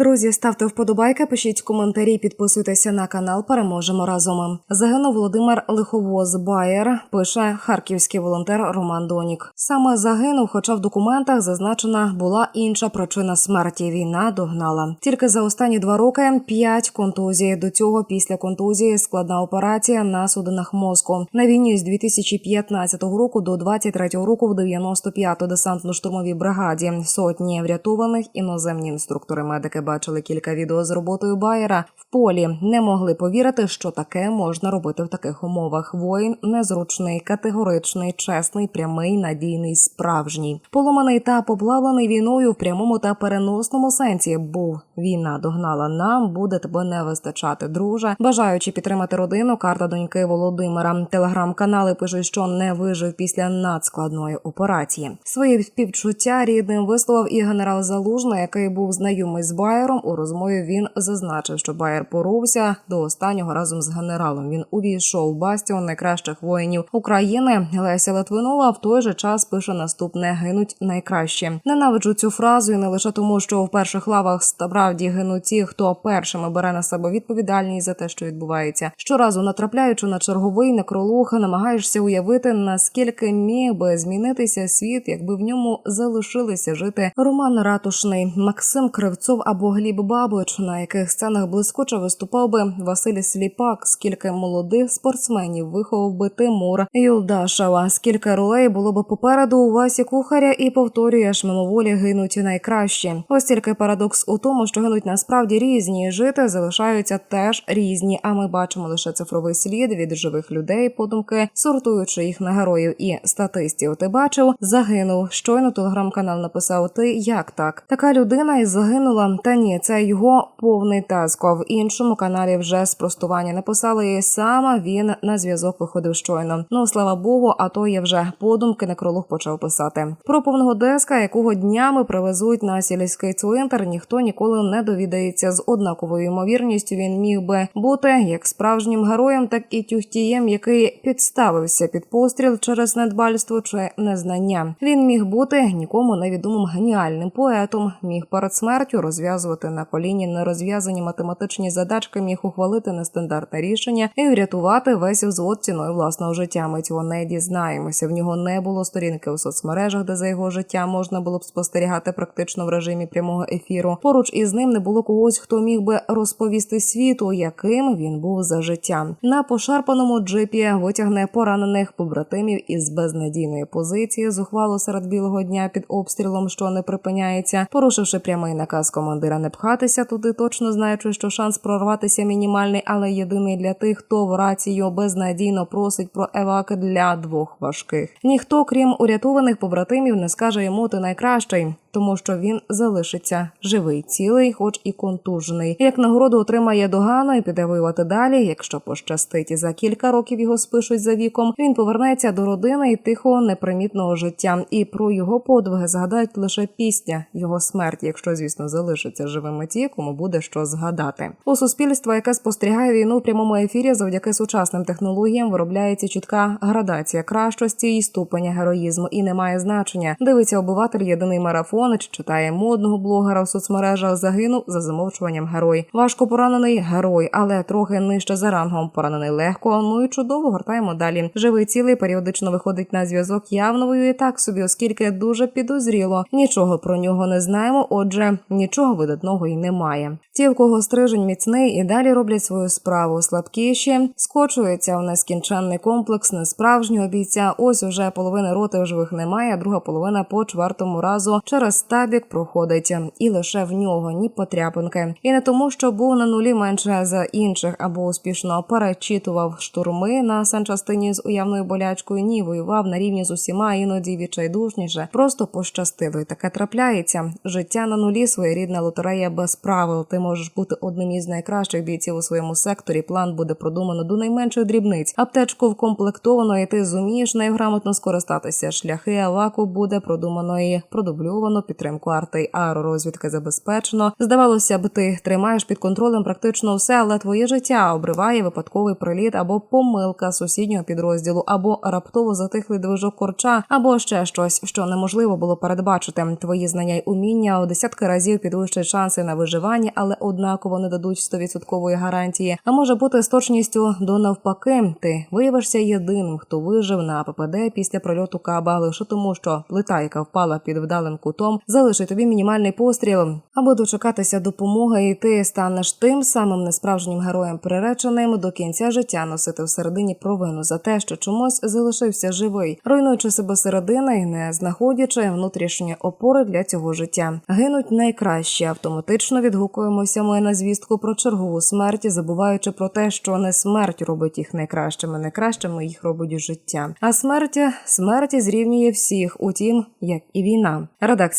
Друзі, ставте вподобайки, пишіть коментарі, підписуйтеся на канал. Переможемо разом. Загинув Володимир Лиховоз Байер. Пише харківський волонтер Роман Донік. Саме загинув, хоча в документах зазначена була інша причина смерті. Війна догнала. Тільки за останні два роки п'ять контузій. До цього після контузії складна операція на судинах мозку. На війні з 2015 року до 23 року в 95-ту десантно-штурмовій бригаді сотні врятованих іноземні інструктори медики бачили кілька відео з роботою Байера в полі. Не могли повірити, що таке можна робити в таких умовах. Воїн незручний, категоричний, чесний, прямий, надійний, справжній, поломаний та поплавлений війною в прямому та переносному сенсі. Був війна догнала. Нам буде тебе не вистачати, друже. Бажаючи підтримати родину, карта доньки Володимира. Телеграм-канали пишуть, що не вижив після надскладної операції. Свої співчуття рідним висловив і генерал Залужний, який був знайомий з Байером. У розмові він зазначив, що Байер поровся до останнього разом з генералом. Він увійшов в бастіон найкращих воїнів України. Леся Литвинова в той же час пише наступне: гинуть найкраще. Ненавиджу цю фразу і не лише тому, що в перших лавах справді гинуть ті, хто першими бере на себе відповідальність за те, що відбувається. Щоразу натрапляючи на черговий некролог, намагаєшся уявити наскільки міг би змінитися світ, якби в ньому залишилися жити Роман Ратушний, Максим Кривцов або Гліб Бабич, на яких сценах блискуче виступав би Василь Сліпак. Скільки молодих спортсменів виховав би Тимур Юлдашева. Скільки ролей було би попереду у Васі кухаря і повторюєш мимоволі гинуть найкращі. Ось тільки парадокс у тому, що гинуть насправді різні. Жити залишаються теж різні. А ми бачимо лише цифровий слід від живих людей, подумки, сортуючи їх на героїв і статистів. Ти бачив, загинув. Щойно телеграм-канал написав: Ти як так? Така людина і загинула. Та ні, це його повний тезко. В іншому каналі вже спростування написали і саме він на зв'язок виходив щойно. Ну слава Богу, а то я вже подумки некролог почав писати. Про повного деска, якого днями привезуть на сільський цвинтар, ніхто ніколи не довідається. З однаковою ймовірністю він міг би бути як справжнім героєм, так і тюхтієм, який підставився під постріл через недбальство чи незнання. Він міг бути нікому невідомим геніальним поетом, міг перед смертю розв'язувати на коліні нерозв'язані математичні задачки, міг ухвалити нестандартне рішення і врятувати весь взвод ціною власного життя. Ми цього не дізнаємося. В нього не було сторінки у соцмережах, де за його життя можна було б спостерігати практично в режимі прямого ефіру. Поруч із ним не було когось, хто міг би розповісти світу, яким він був за життя. На пошарпаному джипі витягне поранених побратимів із безнадійної позиції, зухвало серед білого дня під обстрілом, що не припиняється, порушивши прямий наказ командира не пхатися туди, точно знаючи, що шанс прорватися мінімальний, але єдиний для тих, хто в рацію безнадійно просить про еваки для двох важких. Ніхто, крім урятованих побратимів, не скаже йому ти найкращий. Тому що він залишиться живий, цілий, хоч і контужений. Як нагороду отримає догану і піде воювати далі. Якщо пощастить, і за кілька років його спишуть за віком. Він повернеться до родини і тихого непримітного життя. І про його подвиги згадають лише пісня його смерті, якщо звісно залишиться живими ті, кому буде що згадати. У суспільства, яке спостерігає війну в прямому ефірі, завдяки сучасним технологіям виробляється чітка градація кращості і ступеня героїзму, і немає значення. Дивиться обиватель єдиний марафон чи читає модного блогера в соцмережах. Загинув за замовчуванням герой. Важко поранений герой, але трохи нижче за рангом. Поранений легко. Ну і чудово гортаємо далі. Живий цілий періодично виходить на зв'язок. Явно воює так собі, оскільки дуже підозріло. Нічого про нього не знаємо. Отже, нічого видатного й немає. Ті, в кого стрижень міцний, і далі роблять свою справу. Слабкіші скочується в нескінченний комплекс несправжнього бійця. Ось уже половини роти живих немає, а друга половина по чвертому разу через табік проходить, і лише в нього ні потряпинки. І не тому, що був на нулі менше за інших, або успішно перечитував штурми на санчастині з уявною болячкою. Ні, воював на рівні з усіма, іноді відчайдушніше. Просто пощастило, і таке трапляється. Життя на нулі своєрідна лотерея без правил. Ти можеш бути одним із найкращих бійців у своєму секторі. План буде продумано до найменших дрібниць. Аптечку вкомплектовано, і ти зумієш нею грамотно скористатися. Шляхи аваку буде продумано і продубльовано оборону, підтримку арти й аеророзвідки забезпечено. Здавалося б, ти тримаєш під контролем практично все, але твоє життя обриває випадковий приліт або помилка сусіднього підрозділу, або раптово затихлий движок корча, або ще щось, що неможливо було передбачити. Твої знання й уміння у десятки разів підвищать шанси на виживання, але однаково не дадуть 100% гарантії. А може бути з точністю до навпаки. Ти виявишся єдиним, хто вижив на ППД після прольоту каба, лише тому, що плита, яка впала під вдалим кутом, залишить тобі мінімальний постріл. Аби дочекатися допомоги, і ти станеш тим самим несправжнім героєм, приреченим до кінця життя носити всередині провину за те, що чомусь залишився живий, руйнуючи себе середини і не знаходячи внутрішньої опори для цього життя. Гинуть найкраще. Автоматично відгукуємося ми на звістку про чергову смерть, забуваючи про те, що не смерть робить їх найкращими, найкращими їх робить життя. А смерть смерть зрівнює всіх, утім, як і війна.